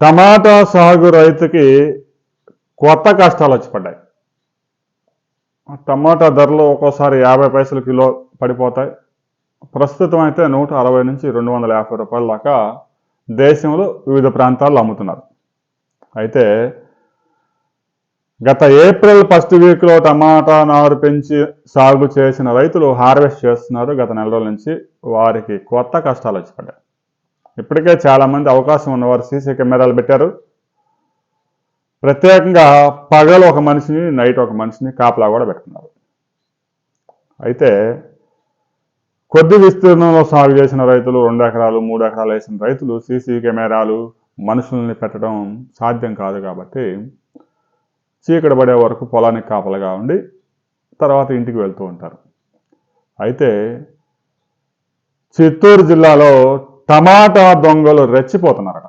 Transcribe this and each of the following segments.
టమాటా సాగు రైతుకి కొత్త కష్టాలు వచ్చి పడ్డాయి. టమాటా ధరలు ఒక్కోసారి యాభై పైసలు కిలో పడిపోతాయి. ప్రస్తుతం అయితే నూట అరవై నుంచి రెండు వందల యాభై రూపాయల దాకా దేశంలో వివిధ ప్రాంతాల్లో అమ్ముతున్నారు. అయితే గత ఏప్రిల్ ఫస్ట్ వీక్లో టమాటా నారు పెంచి సాగు చేసిన రైతులు హార్వెస్ట్ చేస్తున్నారు. గత నెల రోజుల నుంచి వారికి కొత్త కష్టాలు వచ్చి పడ్డాయి. ఇప్పటికే చాలామంది అవకాశం ఉన్నవారు సీసీ కెమెరాలు పెట్టారు. ప్రత్యేకంగా పగలు ఒక మనిషిని నైట్ ఒక మనిషిని కాపలా కూడా పెట్టుకున్నారు. అయితే కొద్ది విస్తీర్ణంలో సాగు చేసిన రైతులు రెండు ఎకరాలు మూడు ఎకరాలు వేసిన రైతులు సీసీ కెమెరాలు మనుషుల్ని పెట్టడం సాధ్యం కాదు కాబట్టి చీకటి పడే వరకు పొలానికి కాపలుగా ఉండి తర్వాత ఇంటికి వెళ్తూ ఉంటారు. అయితే చిత్తూరు జిల్లాలో టమాటా దొంగలు రెచ్చిపోతున్నారట.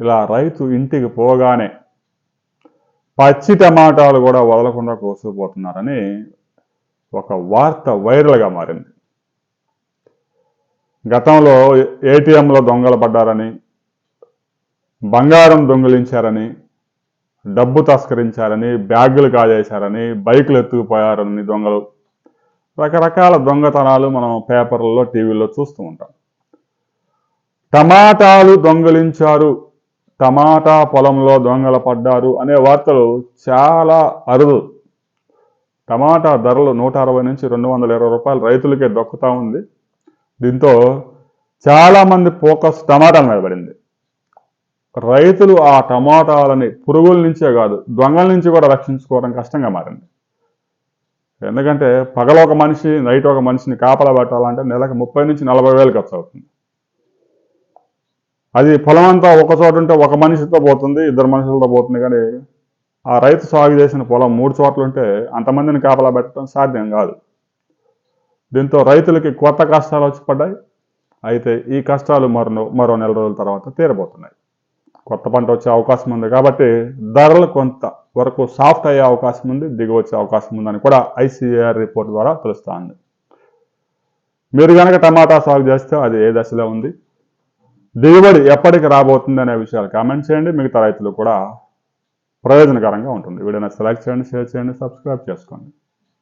ఇలా రైతు ఇంటికి పోగానే పచ్చి టమాటాలు కూడా వదలకుండా కోసుకుపోతున్నారని ఒక వార్త వైరల్గా మారింది. గతంలో ఏటీఎంలో దొంగలు పడ్డారని బంగారం దొంగిలించారని డబ్బు తస్కరించారని బ్యాగులు కాజేశారని బైకులు ఎత్తుకుపోయారని దొంగలు. రకరకాల దొంగతనాలు మనం పేపర్లలో టీవీలో చూస్తూ ఉంటాం. టమాటాలు దొంగలించారు. టమాటా పొలంలో దొంగలు పడ్డారు అనే వార్తలు చాలా అరుదు. టమాటా ధరలు నూట అరవై నుంచి రెండు వందల ఇరవై రూపాయలు రైతులకే దొక్కుతూ ఉంది. దీంతో చాలామంది ఫోకస్ టమాటాల మీద పడింది. రైతులు ఆ టమాటాలని పురుగుల నుంచే కాదు దొంగల నుంచి కూడా రక్షించుకోవడం కష్టంగా మారింది. ఎందుకంటే పగల ఒక మనిషి నైట్ ఒక మనిషిని కాపలా పెట్టాలంటే నెలకు ముప్పై నుంచి నలభై వేలు ఖర్చు అవుతుంది అది పొలం అంతా ఒక చోట ఉంటే ఒక మనిషితో పోతుంది ఇద్దరు మనుషులతో పోతుంది కానీ ఆ రైతు సాగు చేసిన పొలం మూడు చోట్ల ఉంటే అంతమందిని కాపలా పెట్టడం సాధ్యం కాదు. దీంతో రైతులకి కొత్త కష్టాలు వచ్చి పడ్డాయి. అయితే ఈ కష్టాలు మరో మరో నెల రోజుల తర్వాత తీరబోతున్నాయి. కొత్త పంట వచ్చే అవకాశం ఉంది కాబట్టి ధరలు కొంత వరకు సాఫ్ట్ అయ్యే అవకాశం ఉంది దిగి వచ్చే అవకాశం ఉందని కూడా ఐసీఆర్ రిపోర్ట్ ద్వారా తెలుస్తుంది మీరు కనుక టమాటా సాగు చేస్తే అది ఏ దశలో ఉంది? దిగుబడి ఎప్పటికి రాబోతుంది అనే విషయాలు కామెంట్ చేయండి. మిగతా రైతులు కూడా ప్రయోజనకరంగా ఉంటుంది. వీడియో సెలెక్ట్ చేయండి షేర్ చేయండి సబ్స్క్రైబ్ చేసుకోండి.